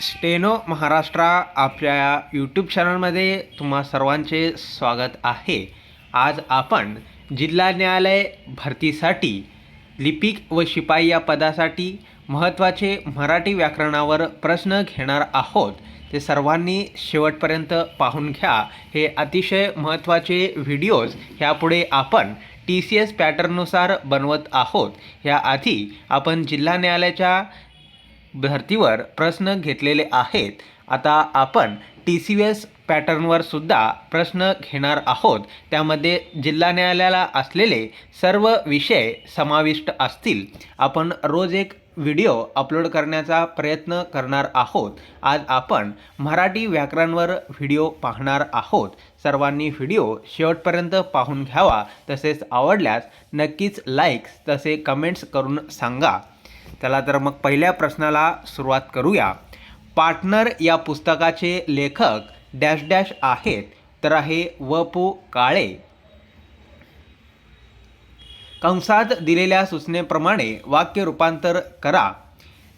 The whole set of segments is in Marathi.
स्टेनो महाराष्ट्रा आपल्या यूट्यूब चॅनलमध्ये तुम्हा सर्वांचे स्वागत आहे. आज आपण जिल्हा न्यायालय भरतीसाठी लिपिक व शिपाई या पदासाठी महत्त्वाचे मराठी व्याकरणावर प्रश्न घेणार आहोत. ते सर्वांनी शेवटपर्यंत पाहून घ्या. हे अतिशय महत्त्वाचे व्हिडिओज ह्यापुढे आपण टी सी एस पॅटर्ननुसार बनवत आहोत. ह्याआधी आपण जिल्हा न्यायालयाच्या भरतीवर प्रश्न घेतलेले आहेत. आता आपण टी सी एस पॅटर्नवर सुद्धा प्रश्न घेणार आहोत. त्यामध्ये जिल्हा न्यायालयाला असलेले सर्व विषय समाविष्ट असतील. आपण रोज एक व्हिडिओ अपलोड करण्याचा प्रयत्न करणार आहोत. आज आपण मराठी व्याकरणवर व्हिडिओ पाहणार आहोत. सर्वांनी व्हिडिओ शेवटपर्यंत पाहून घ्यावा. तसेच आवडल्यास नक्कीच लाईक्स तसे कमेंट्स करून सांगा. चला तर मग पहिल्या प्रश्नाला सुरुवात करूया. पार्टनर या पुस्तकाचे लेखक डॅश डॅश आहेत तर आहे व पु काळे. कंसात दिलेल्या सूचनेप्रमाणे वाक्य रूपांतर करा.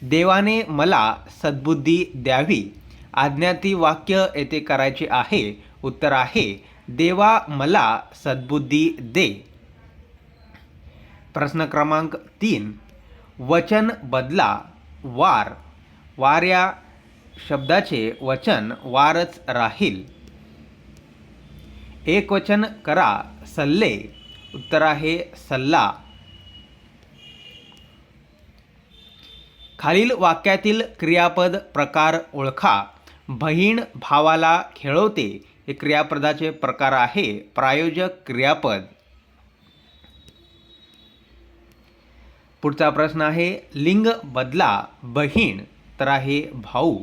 देवाने मला सद्बुद्धी द्यावी. आज्ञाती वाक्य येथे करायचे आहे. उत्तर आहे देवा मला सद्बुद्धी दे. प्रश्न क्रमांक तीन. वचन बदला वार. वार या शब्दाचे वचन वारच राहील. एक वचन करा सल्ले. उत्तर आहे सल्ला. खालील वाक्यातील क्रियापद प्रकार ओळखा. बहीण भावाला खेळवते. हे क्रियापदाचे प्रकार आहे. प्रायोजक क्रियापद. पुढचा प्रश्न आहे लिंग बदला बहीण तर आहे भाऊ.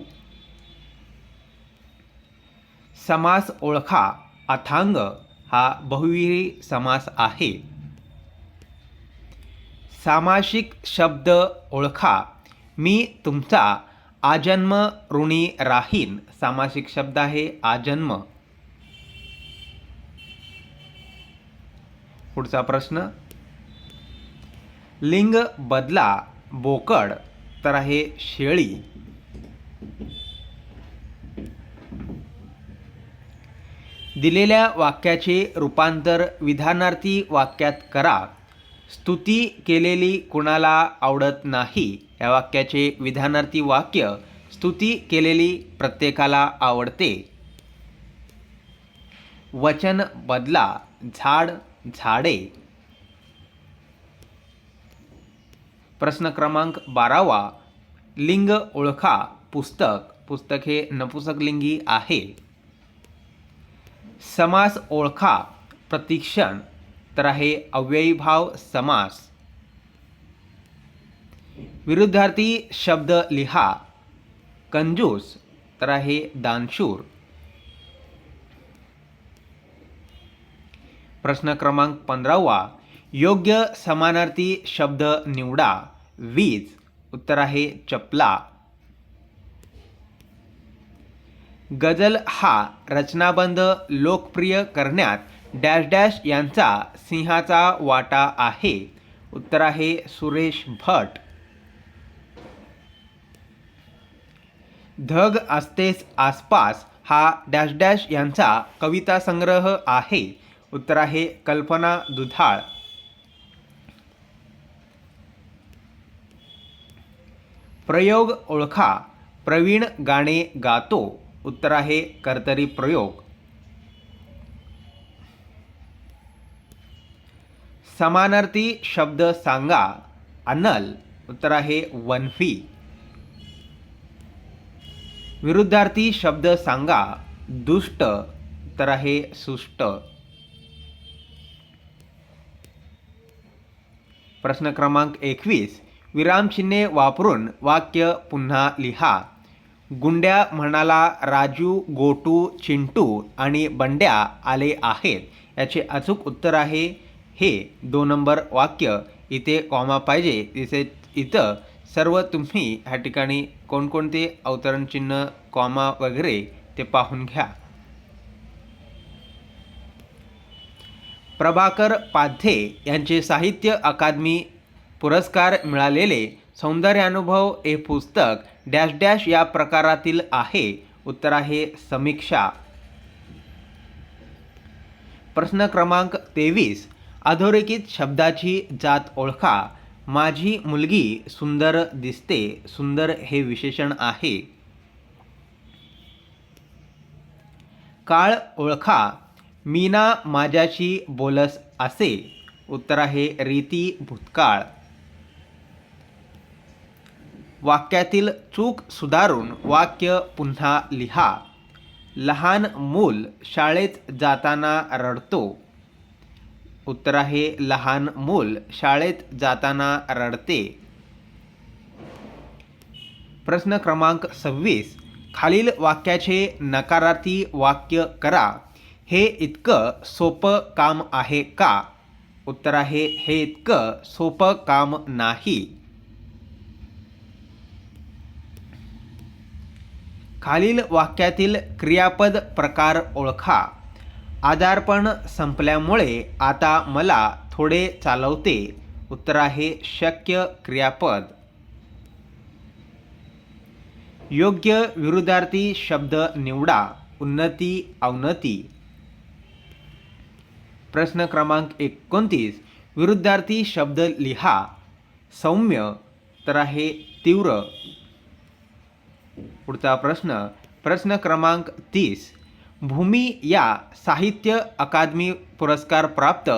समास ओळखा अथांग हा बहुविरी समास आहे. सामासिक शब्द ओळखा मी तुमचा आजन्म ऋणी राहीन सामासिक शब्द आहे आजन्म. पुढचा प्रश्न लिंग बदला बोकड तर आहे शेळी. दिलेल्या वाक्याचे रूपांतर विधानार्थी वाक्यात करा. स्तुती केलेली कुणाला आवडत नाही या वाक्याचे विधानार्थी वाक्य स्तुती केलेली प्रत्येकाला आवडते. वचन बदला झाड झाडे. प्रश्न क्रमांक बारावा लिंग ओळखा पुस्तक. पुस्तक हे नपुसकलिंगी आहे. समास ओळखा प्रतीक्षण तर आहे अव्ययीभाव समास. विरुद्धार्थी शब्द लिहा कंजूस तर आहे दानशूर. प्रश्न क्रमांक पंधरावा योग्य समानार्थी शब्द निवडा. वीज. उत्तर आहे चपला. गझल हा रचनाबंध लोकप्रिय करण्यात डॅश डॅश यांचा सिंहाचा वाटा आहे. उत्तर आहे सुरेश भट. धग असतेच आसपास हा डॅश डॅश यांचा कविता संग्रह आहे. उत्तर आहे कल्पना दुधाळ. प्रयोग ओळखा प्रवीण गाणे गातो उत्तर आहे कर्तरी प्रयोग. समानार्थी शब्द सांगा अनल उत्तर आहे वनफी. विरुद्धार्थी शब्द सांगा दुष्ट उत्तर आहे सुष्ट. प्रश्न क्रमांक एकवीस. विरामचिन्हे वापरून वाक्य पुन्हा लिहा. गुंड्या म्हणाला राजू गोटू चिंटू आणि बंड्या आले आहेत. याचे अचूक उत्तर आहे. हे दोन नंबर वाक्य. इथे कॉमा पाहिजे. तिथे इथं सर्व तुम्ही ह्या ठिकाणी कोणकोणते अवतरणचिन्ह कॉमा वगैरे ते पाहून घ्या. प्रभाकर पाध्ये यांचे साहित्य अकादमी पुरस्कार मिळालेले सौंदर्यानुभव हे पुस्तक डॅश डॅश या प्रकारातील आहे. उत्तर आहे समीक्षा. प्रश्न क्रमांक तेवीस. अधोरेखित शब्दाची जात ओळखा. माझी मुलगी सुंदर दिसते. सुंदर हे विशेषण आहे. काळ ओळखा. मीना माझ्याशी बोलस असे. उत्तर आहे रीती भूतकाळ. वाक्यातील चूक सुधारून वाक्य पुन्हा लिहा. लहान मूल शाळेत जाताना रडतो. उत्तर आहे लहान मूल शाळेत जाताना रडते. प्रश्न क्रमांक सव्वीस. खालील वाक्याचे नकारार्थी वाक्य करा. हे इतकं सोपं काम आहे का? उत्तर आहे हे इतकं सोपं काम नाही. खालील वाक्यातील क्रियापद प्रकार ओळखा. आजारपण संपल्यामुळे आता मला थोडे चालवते. उत्तर आहे शक्य क्रियापद. योग्य विरुद्धार्थी शब्द निवडा. उन्नती अवनती. प्रश्न क्रमांक एकोणतीस. विरुद्धार्थी शब्द लिहा. सौम्य. तर आहे तीव्र. पुढचा प्रश्न. प्रश्न क्रमांक तीस. भूमी या साहित्य अकादमी पुरस्कार प्राप्त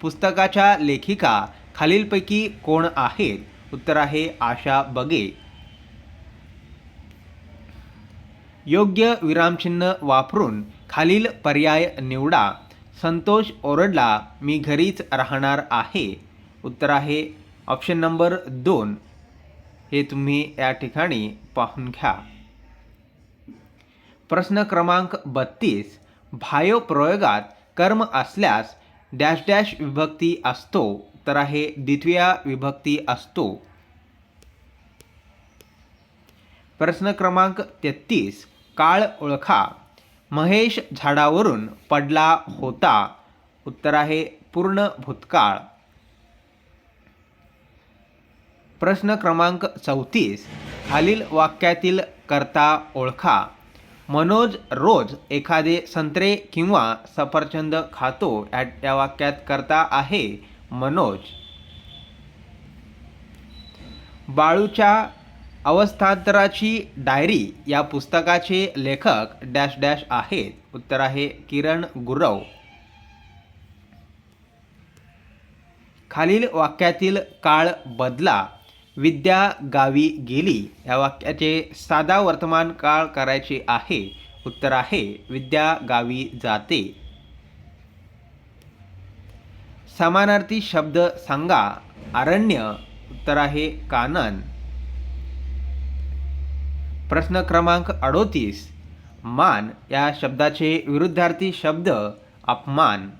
पुस्तकाच्या लेखिका खालीलपैकी कोण आहेत? उत्तर आहे आशा बगे. योग्य विरामचिन्ह वापरून खालील पर्याय निवडा. संतोष ओरडला मी घरीच राहणार आहे. उत्तर आहे ऑप्शन नंबर दोन. हे तुम्ही या ठिकाणी पाहून घ्या. प्रश्न क्रमांक बत्तीस भायो प्रयोगात कर्म असल्यास डॅश डॅश विभक्ती असतो तर आहे द्वितीया विभक्ती असतो. प्रश्न क्रमांक तेहतीस काळ ओळखा. महेश झाडावरून पडला होता. उत्तर आहे पूर्ण भूतकाळ. प्रश्न क्रमांक चौतीस खालील वाक्यातील कर्ता ओळखा. मनोज रोज एखादे संत्रे किंवा सफरचंद खातो या वाक्यात करता आहे मनोज. बाळूच्या अवस्थांतराची डायरी या पुस्तकाचे लेखक डॅश डॅश आहेत. उत्तर आहे किरण गुरव. खालील वाक्यातील काळ बदला. विद्या गावी गेली. या वाक्याचे साधा वर्तमान काळ करायचे आहे. उत्तर आहे विद्या गावी जाते. समानार्थी शब्द सांगा. अरण्य उत्तर आहे कानन. प्रश्न क्रमांक अडोतीस. मान या शब्दाचे विरुद्धार्थी शब्द अपमान.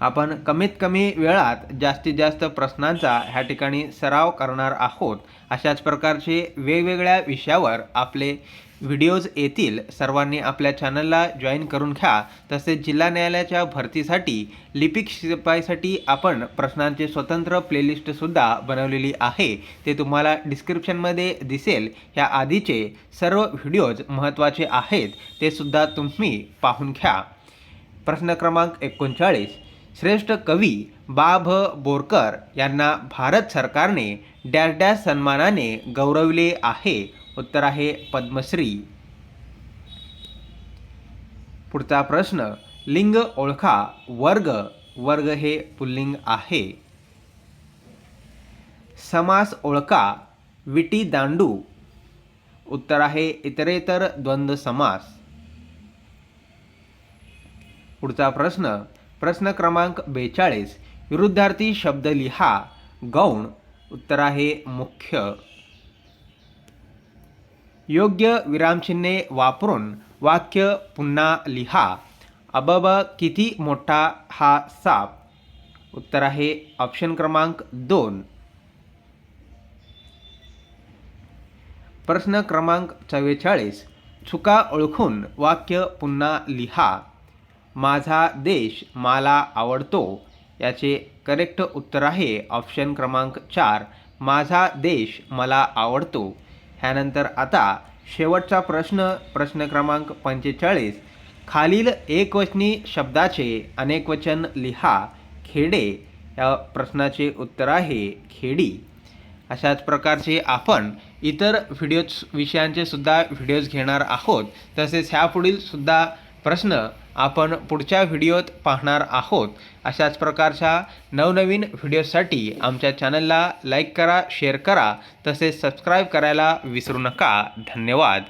आपण कमीत कमी वेळात जास्तीत जास्त प्रश्नांचा ह्या ठिकाणी सराव करणार आहोत. अशाच प्रकारचे वेगवेगळ्या विषयावर आपले व्हिडिओज येतील. सर्वांनी आपल्या चॅनलला जॉईन करून घ्या. तसेच जिल्हा न्यायालयाच्या भरतीसाठी लिपिक शिपाईसाठी आपण प्रश्नांचे स्वतंत्र प्लेलिस्टसुद्धा बनवलेली आहे. ते तुम्हाला डिस्क्रिप्शनमध्ये दिसेल. ह्या आधीचे सर्व व्हिडिओज महत्त्वाचे आहेत. ते सुद्धा तुम्ही पाहून घ्या. प्रश्न क्रमांक एकोणचाळीस. श्रेष्ठ कवी बा भ बोरकर यांना भारत सरकारने डॅश डॅश सन्मानाने गौरवले आहे. उत्तर आहे पद्मश्री. पुढचा प्रश्न लिंग ओळखा वर्ग वर्ग हे पुल्लिंग आहे. समास ओळखा विटी दांडू. उत्तर आहे इतरेतर द्वंद्व समास. पुढचा प्रश्न प्रश्न क्रमांक बेचाळीस. विरुद्धार्थी शब्द लिहा. गौण. उत्तर आहे मुख्य. योग्य विरामचिन्हे वापरून वाक्य पुन्हा लिहा. अबब किती मोठा हा साप? उत्तर आहे ऑप्शन क्रमांक दोन. प्रश्न क्रमांक चव्वेचाळीस. चुका ओळखून वाक्य पुन्हा लिहा. माझा देश मला आवडतो. याचे करेक्ट उत्तर आहे ऑप्शन क्रमांक चार. माझा देश मला आवडतो. ह्यानंतर आता शेवटचा प्रश्न प्रश्न क्रमांक पंचेचाळीस. खालील एकवचनी शब्दाचे अनेकवचन लिहा. खेडे या प्रश्नाचे उत्तर आहे खेडी. अशाच प्रकारचे आपण इतर व्हिडिओज विषयांचे सुद्धा व्हिडिओज घेणार आहोत. तसेच ह्यापुढील सुद्धा प्रश्न आपण पुढच्या व्हिडिओत पाहणार आहोत. अशाच प्रकारच्या नवनवीन व्हिडिओसाठी आमच्या चॅनलला लाईक करा शेअर करा तसेच सबस्क्राईब करायला विसरू नका. धन्यवाद.